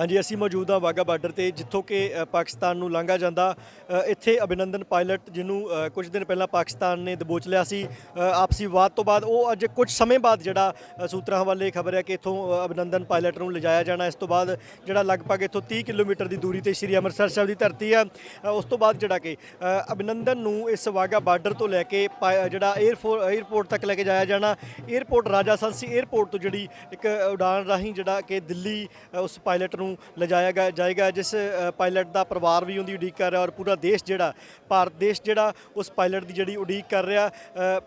ਹਾਂਜੀ, ਅਸੀਂ ਮੌਜੂਦ ਹਾਂ ਵਾਗਾ ਬਾਰਡਰ ਤੇ, ਜਿੱਥੋਂ ਕਿ ਪਾਕਿਸਤਾਨ ਨੂੰ ਲਾਂਘਾ ਜਾਂਦਾ। ਇੱਥੇ ਅਭਿਨੰਦਨ ਪਾਇਲਟ ਜਿਹਨੂੰ ਕੁਝ ਦਿਨ ਪਹਿਲਾਂ ਪਾਕਿਸਤਾਨ ਨੇ ਦਬੋਚ ਲਿਆ ਸੀ। ਆਪਸੀ ਵਾਦ ਤੋਂ ਬਾਅਦ ਉਹ ਅੱਜ ਕੁਝ ਸਮੇਂ ਬਾਅਦ ਜਿਹੜਾ ਸੂਤਰਾਂ ਹਵਾਲੇ ਖਬਰ ਹੈ ਕਿ ਇੱਥੋਂ ਅਭਿਨੰਦਨ ਪਾਇਲਟ ਨੂੰ ਲਿਜਾਇਆ ਜਾਣਾ। ਇਸ ਤੋਂ ਬਾਅਦ ਜਿਹੜਾ ਲਗਭਗ ਇੱਥੋਂ 30 ਕਿਲੋਮੀਟਰ ਦੀ ਦੂਰੀ ਤੇ ਸ੍ਰੀ ਅੰਮ੍ਰਿਤਸਰ ਸਾਹਿਬ ਦੀ ਧਰਤੀ ਹੈ। ਉਸ ਤੋਂ ਬਾਅਦ ਜਿਹੜਾ ਕਿ ਅਭਿਨੰਦਨ ਨੂੰ ਇਸ ਵਾਗਾ ਬਾਰਡਰ ਤੋਂ ਲੈ ਕੇ ਜਿਹੜਾ 에ਅਰਪੋਰਟ 에ਅਰਪੋਰਟ ਤੱਕ ਲੈ ਕੇ ਜਾਇਆ ਜਾਣਾ। 에ਅਰਪੋਰਟ ਰਾਜਾ ਸੰਸੀ 에ਅਰਪੋਰਟ ਤੋਂ ਜਿਹੜੀ ਇੱਕ ਉਡਾਨ ਰਾਹੀਂ ਜਿਹੜਾ ਕਿ ਦਿੱਲੀ ਉਸ ਪਾਇਲਟ ਨੂੰ ਲਿਜਾਇਆ ਗਾ- ਜਾਏਗਾ ਜਿਸ ਪਾਇਲਟ ਦਾ ਪਰਿਵਾਰ ਵੀ ਉਹਦੀ ਉਡੀਕ ਕਰ ਰਿਹਾ ਔਰ ਪੂਰਾ ਦੇਸ਼ ਜਿਹੜਾ, ਭਾਰਤ ਦੇਸ਼ ਜਿਹੜਾ ਉਸ ਪਾਇਲਟ ਦੀ ਜਿਹੜੀ ਉਡੀਕ ਕਰ ਰਿਹਾ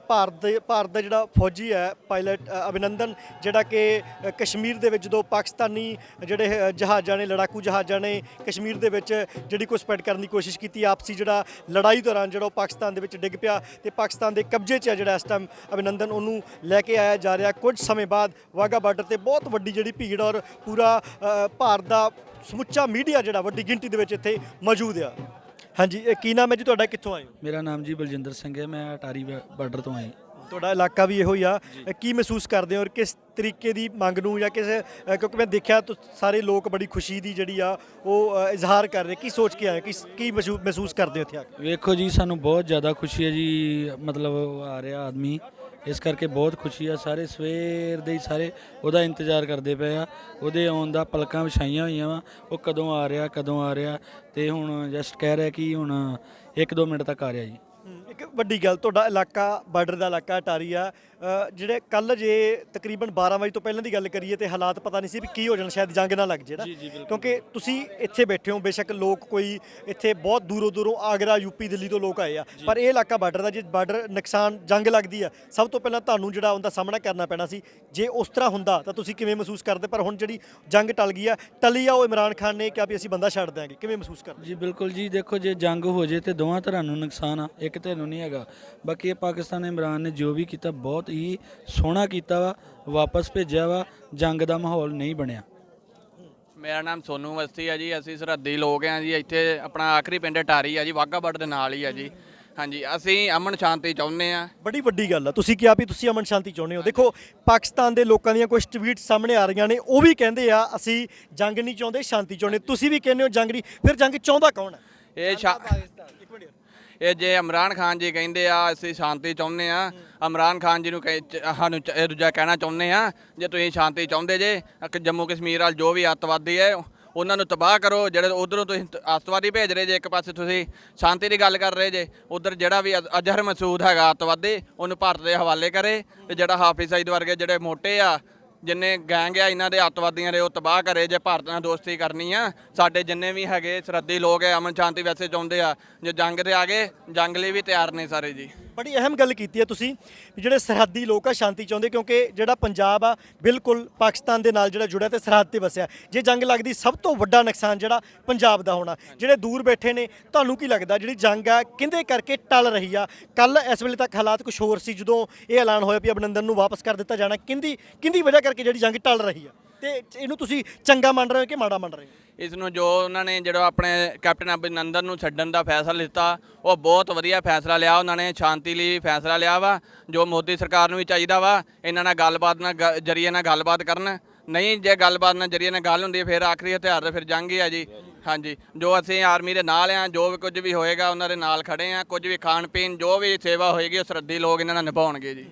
ਭਾਰਤ ਦੇ ਭਾਰਤ ਦਾ ਜਿਹੜਾ ਫੌਜੀ ਹੈ ਪਾਇਲਟ ਅਭਿਨੰਦਨ, ਜਿਹੜਾ ਕਿ ਕਸ਼ਮੀਰ ਦੇ ਵਿੱਚ ਜਦੋਂ ਪਾਕਿਸਤਾਨੀ ਜਿਹੜੇ ਜਹਾਜ਼ਾਂ ਨੇ, ਲੜਾਕੂ ਜਹਾਜ਼ਾਂ ਨੇ ਕਸ਼ਮੀਰ ਦੇ ਵਿੱਚ ਜਿਹੜੀ ਘੁਸਪੈਠ ਕਰਨ ਦੀ ਕੋਸ਼ਿਸ਼ ਕੀਤੀ, ਆਪਸੀ ਜਿਹੜਾ ਲੜਾਈ ਦੌਰਾਨ ਜਿਹੜਾ ਉਹ ਪਾਕਿਸਤਾਨ ਦੇ ਵਿੱਚ ਡਿੱਗ ਪਿਆ ਤੇ ਪਾਕਿਸਤਾਨ ਦੇ ਕਬਜ਼ੇ 'ਚ ਹੈ ਜਿਹੜਾ ਇਸ ਟਾਈਮ ਅਭਿਨੰਦਨ ਉਹਨੂੰ ਲੈ ਕੇ ਆਇਆ ਜਾ ਰਿਹਾ। ਕੁਝ ਸਮੇਂ ਬਾਅਦ ਵਾਗਾ ਬਾਰਡਰ ਤੇ ਬਹੁਤ ਵੱਡੀ ਜਿਹੜੀ ਭੀੜ ਔਰ ਪੂਰਾ ਭਾਰਤ ਦਾ ਸਮੁੱਚਾ ਮੀਡੀਆ ਜਿਹੜਾ ਵੱਡੀ ਗਿਣਤੀ ਦੇ ਵਿੱਚ ਇੱਥੇ ਮੌਜੂਦ ਆ। ਹਾਂਜੀ ਇਹ ਕੀ ਨਾਮ ਹੈ ਜੀ? ਤੁਹਾਡਾ ਕਿੱਥੋਂ ਆਏ ਹੋ? ਮੇਰਾ ਨਾਮ ਜੀ ਬਲਜਿੰਦਰ ਸਿੰਘ ਹੈ। ਮੈਂ ਅਟਾਰੀ ਬਾਰਡਰ ਤੋਂ ਆਇਆ ਤੁਹਾਡਾ ਇਲਾਕਾ ਵੀ ਇਹੋ ਹੀ ਆ। ਕੀ ਮਹਿਸੂਸ ਕਰਦੇ ਹੋ ਔਰ ਕਿਸ ਤਰੀਕੇ ਦੀ ਮੰਗ ਨੂੰ ਜਾਂ ਕਿਸ ਕਿਉਂਕਿ ਮੈਂ ਦੇਖਿਆ ਤੁ- ਸਾਰੇ ਲੋਕ ਬੜੀ ਖੁਸ਼ੀ ਦੀ ਜਿਹੜੀ ਆ ਉਹ ਅ, ਇਜ਼ਹਾਰ ਕਰ ਰਹੇ। ਕੀ ਸੋਚ ਕੇ ਆਏ ਕੀ ਕੀ ਮਹਿਸੂ- ਮਹਿਸੂਸ ਕਰਦੇ ਹੋ ਇੱਥੇ ਆ ਕੇ? ਵੇਖੋ ਜੀ ਸਾਨੂੰ ਬਹੁਤ ਜ਼ਿਆਦਾ ਖੁਸ਼ੀ ਹੈ ਜੀ। ਮਤਲਬ ਆ ਰਿਹਾ ਆਦਮੀ। ਇਸ ਕਰਕੇ ਬਹੁਤ ਖੁਸ਼ੀ ਆ। ਸਾਰੇ ਸਵੇਰ ਦੇ ਹੀ ਸਾਰੇ ਉਹਦਾ ਇੰਤਜ਼ਾਰ ਕਰਦੇ ਪਏ ਆ। ਉਹਦੇ ਆਉਣ ਦਾ ਪਲਕਾਂ ਵਿਛਾਈਆਂ ਹੋਈਆਂ ਵਾ। ਉਹ ਕਦੋਂ ਆ ਰਿਹਾ, ਕਦੋਂ ਆ ਰਿਹਾ ਤੇ ਹੁਣ ਜਸਟ ਕਹਿ ਰਿਹਾ ਕਿ ਹੁਣ 1-2 ਮਿੰਟ ਤੱਕ ਆ ਰਿਹਾ ਜੀ। ਇੱਕ ਵੱਡੀ ਗੱਲ ਤੁਹਾਡਾ ਇਲਾਕਾ ਬਾਰਡਰ ਦਾ ਇਲਾਕਾ ਅਟਾਰੀ ਆ। ਜਿਹੜੇ ਕੱਲ ਜੇ ਤਕਰੀਬਨ 12 ਵਜੇ ਤੋਂ ਪਹਿਲਾਂ ਦੀ ਗੱਲ ਕਰੀਏ ਤੇ ਹਾਲਾਤ ਪਤਾ ਨਹੀਂ ਸੀ ਵੀ ਕੀ ਹੋ ਜਾਣ ਸ਼ਾਇਦ ਜੰਗ ਨਾ ਲੱਗ ਜੇ ਨਾ। ਕਿਉਂਕਿ ਤੁਸੀਂ ਇੱਥੇ ਬੈਠੇ ਹੋ ਬੇਸ਼ੱਕ ਲੋਕ ਕੋਈ ਇੱਥੇ ਬਹੁਤ ਦੂਰੋਂ ਦੂਰੋਂ ਆਗਰਾ ਯੂਪੀ ਦਿੱਲੀ ਤੋਂ ਲੋਕ ਆਏ ਆ। ਪਰ ਇਹ ਇਲਾਕਾ ਬਾਰਡਰ ਦਾ ਜੇ ਬਾਰਡਰ ਨੁਕਸਾਨ ਜੰਗ ਲੱਗਦੀ ਆ ਸਭ ਤੋਂ ਪਹਿਲਾਂ ਤੁਹਾਨੂੰ ਜਿਹੜਾ ਉਹਦਾ ਸਾਹਮਣਾ ਕਰਨਾ ਪੈਣਾ ਸੀ। ਜੇ ਉਸ ਤਰ੍ਹਾਂ ਹੁੰਦਾ ਤਾਂ ਤੁਸੀਂ ਕਿਵੇਂ ਮਹਿਸੂਸ ਕਰਦੇ? ਪਰ ਹੁਣ ਜਿਹੜੀ ਜੰਗ ਟਲ ਗਈ ਆ ਟਲੀ ਆ ਉਹ ਇਮਰਾਨ ਖਾਨ ਨੇ ਕਿਹਾ ਵੀ ਅਸੀਂ ਬੰਦਾ ਛੱਡ ਦਿਆਂਗੇ। ਕਿਵੇਂ ਮਹਿਸੂਸ ਕਰਦੇ? ਜੀ ਬਿਲਕੁਲ ਜੀ ਦੇਖੋ ਜੇ ਜੰਗ ਹੋ ਜੇ ਤੇ ਦੋਵਾਂ ਧਿਰਾਂ ਨੂੰ ਨੁਕਸਾਨ ਆ ਇੱਕ ਧਿਰ ਨੂੰ ਨਹੀਂ ਹੈਗਾ। ਬਾਕੀ ਇਹ ਪਾਕਿਸਤਾਨ ਇਮਰਾਨ ਨੇ ਜੋ ਵੀ ਕੀਤਾ ਬਹੁਤ ਹੀ ਸੋਹਣਾ ਕੀਤਾ ਵਾ ਵਾਪਸ ਭੇਜਿਆ ਵਾ ਜੰਗ ਦਾ ਮਾਹੌਲ ਨਹੀਂ ਬਣਿਆ। ਮੇਰਾ ਨਾਮ ਸੋਨੂ ਵਸਤੀ ਆ ਜੀ ਅਸੀਂ ਸਰਹੱਦੀ ਲੋਕ ਆ ਜੀ ਇੱਥੇ ਆਪਣਾ ਆਖਰੀ ਪਿੰਡ ਟਾਰੀ ਆ ਜੀ ਬਾਰਡਰ ਦੇ ਨਾਲ ਹੀ ਆ ਜੀ। ਹਾਂਜੀ ਅਸੀਂ ਅਮਨ ਸ਼ਾਂਤੀ ਚਾਹੁੰਦੇ ਆ। ਬੜੀ ਵੱਡੀ ਗੱਲ ਆ ਤੁਸੀਂ ਕਿਹਾ ਵੀ ਤੁਸੀਂ ਅਮਨ ਸ਼ਾਂਤੀ ਚਾਹੁੰਦੇ ਹੋ। ਦੇਖੋ ਪਾਕਿਸਤਾਨ ਦੇ ਲੋਕਾਂ ਦੀਆਂ ਕੁਝ ਟਵੀਟ ਸਾਹਮਣੇ ਆ ਰਹੀਆਂ ਨੇ ਉਹ ਵੀ ਕਹਿੰਦੇ ਆ ਅਸੀਂ ਜੰਗ ਨਹੀਂ ਚਾਹੁੰਦੇ ਸ਼ਾਂਤੀ ਚਾਹੁੰਦੇ। ਤੁਸੀਂ ਵੀ ਕਹਿੰਦੇ ਹੋ ਜੰਗ ਨਹੀਂ ਫਿਰ ਜੰਗ ਚਾਹੁੰਦਾ ਕੌਣ ਹੈ ਇਹ ਸ਼ਾ- ਇੱਕ ਮਿੰਟ ਇਹ ਜੇ ਇਮਰਾਨ ਖਾਨ ਜੀ ਕਹਿੰਦੇ ਆ ਅਸੀਂ ਸ਼ਾਂਤੀ ਚਾਹੁੰਦੇ ਆ। ਇਮਰਾਨ ਖਾਨ ਜੀ ਨੂੰ ਸਾਨੂੰ ਇਹ ਦੂਜਾ ਕਹਿਣਾ ਚਾਹੁੰਦੇ ਆ ਜੇ ਤੁਸੀਂ ਸ਼ਾਂਤੀ ਚਾਹੁੰਦੇ ਜੇ ਜੰਮੂ ਕਸ਼ਮੀਰ ਵਾਲ ਜੋ ਵੀ ਅੱਤਵਾਦੀ ਹੈ ਉਹਨਾਂ ਨੂੰ ਤਬਾਹ ਕਰੋ ਜਿਹੜੇ ਉਧਰੋਂ ਤੁਸੀਂ ਅੱਤਵਾਦੀ ਭੇਜ ਰਹੇ ਜੇ ਇੱਕ ਪਾਸੇ ਤੁਸੀਂ ਸ਼ਾਂਤੀ ਦੀ ਗੱਲ ਕਰ ਰਹੇ ਜੇ ਉਧਰ ਜਿਹੜਾ ਵੀ ਅਜ਼ਹਰ ਮਸੂਦ ਹੈਗਾ ਅੱਤਵਾਦੀ ਉਹਨੂੰ ਭਾਰਤ ਦੇ ਹਵਾਲੇ ਕਰੇ ਤੇ ਜਿਹੜਾ ਹਾਫਿਜ਼ ਸਈਦ ਵਰਗੇ ਜਿਹੜੇ ਮੋਟੇ ਆ ਜਿੰਨੇ ਗੈਂਗ ਆ, ਇਹਨਾਂ ਦੇ ਅੱਤਵਾਦੀਆਂ ਦੇ, ਉਹ ਤਬਾਹ ਕਰੇ ਜੇ ਭਾਰਤ ਨਾਲ ਦੋਸਤੀ ਕਰਨੀ ਆ। ਸਾਡੇ ਜਿੰਨੇ ਵੀ ਹੈਗੇ ਸਰਹੱਦੀ ਲੋਕ ਆ, ਅਮਨ ਸ਼ਾਂਤੀ ਵੈਸੇ ਚਾਹੁੰਦੇ ਆ। ਜੇ ਜੰਗ ਤੇ ਆ ਗਏ, ਜੰਗ ਲਈ ਵੀ ਤਿਆਰ ਨੇ ਸਾਰੇ ਜੀ। ਬੜੀ ਅਹਿਮ ਗੱਲ ਕੀਤੀ ਹੈ ਤੁਸੀਂ ਜਿਹੜੇ ਸਰਹੱਦੀ ਲੋਕ ਆ, ਸ਼ਾਂਤੀ ਚਾਹੁੰਦੇ, ਕਿਉਂਕਿ ਜਿਹੜਾ ਪੰਜਾਬ ਆ, ਬਿਲਕੁਲ ਪਾਕਿਸਤਾਨ ਦੇ ਨਾਲ ਜਿਹੜਾ ਜੁੜਿਆ ਤੇ ਸਰਹੱਦ ਤੇ ਵਸਿਆ। ਜੇ ਜੰਗ ਲੱਗਦੀ, ਸਭ ਤੋਂ ਵੱਡਾ ਨੁਕਸਾਨ ਜਿਹੜਾ ਪੰਜਾਬ ਦਾ ਹੋਣਾ। ਜਿਹੜੇ ਦੂਰ ਬੈਠੇ ਨੇ, ਤੁਹਾਨੂੰ ਕੀ ਲੱਗਦਾ? ਜਿਹੜੀ ਜੰਗ ਆ ਕਿੰਦੇ ਕਰਕੇ ਟਲ ਰਹੀ ਆ? ਕੱਲ ਇਸ ਵੇਲੇ ਤੱਕ ਹਾਲਾਤ ਕੁਝ ਹੋਰ ਸੀ, ਜਦੋਂ ਇਹ ਐਲਾਨ ਹੋਇਆ ਵੀ ਅਭਿਨੰਦਨ ਨੂੰ ਵਾਪਸ ਕਰ ਦਿੱਤਾ ਜਾਣਾ ਕਿੰਦੀ ਕਿੰਦੀ ਵਜ੍ਹਾ ਕਰਕੇ ਜਿਹੜੀ ਜੰਗ ਟਲ ਰਹੀ ਆ? ਤੇ ਇਹਨੂੰ ਤੁਸੀਂ ਚੰਗਾ ਮੰਨ ਰਹੇ ਹੋ ਕਿ ਮਾੜਾ ਮੰਨ ਰਹੇ ਹੋ? ਇਸ ਨੂੰ ਜੋ ਉਹਨਾਂ ਨੇ ਜਿਹੜਾ ਆਪਣੇ ਕੈਪਟਨ ਅਭਿਨੰਦਨ ਨੂੰ ਛੱਡਣ ਦਾ ਫੈਸਲਾ ਲਿੱਤਾ, ਉਹ ਬਹੁਤ ਵਧੀਆ ਫੈਸਲਾ ਲਿਆ, ਉਹਨਾਂ ਨੇ ਸ਼ਾਂਤੀ ਲਈ ਫੈਸਲਾ ਲਿਆ ਵਾ, ਜੋ ਮੋਦੀ ਸਰਕਾਰ ਨੂੰ ਵੀ ਚਾਹੀਦਾ ਵਾ, ਇਹਨਾਂ ਨਾਲ ਗੱਲਬਾਤ ਨਾਲ ਗ- ਜਰੀਏ ਨਾਲ ਗੱਲਬਾਤ ਕਰਨ। ਨਹੀਂ, ਜੇ ਗੱਲਬਾਤ ਨਾਲ ਜਰੀਏ ਨਾਲ ਗੱਲ ਹੁੰਦੀ ਫਿਰ ਆਖਰੀ ਹਥਿਆਰ ਫਿਰ ਜੰਗ ਹੀ ਆ ਜੀ। ਹਾਂਜੀ, ਜੋ ਅਸੀਂ ਆਰਮੀ ਦੇ ਨਾਲ ਆ, ਜੋ ਵੀ ਕੁਝ ਵੀ ਹੋਏਗਾ, ਉਹਨਾਂ ਦੇ ਨਾਲ ਖੜੇ ਆ, ਕੁਝ ਵੀ ਖਾਣ ਪੀਣ ਜੋ ਵੀ ਸੇਵਾ ਹੋਏਗੀ, ਉਹ ਸਰਹੱਦੀ ਲੋਕ ਇਹਨਾਂ ਨਾਲ ਨਿਭਾਉਣਗੇ ਜੀ।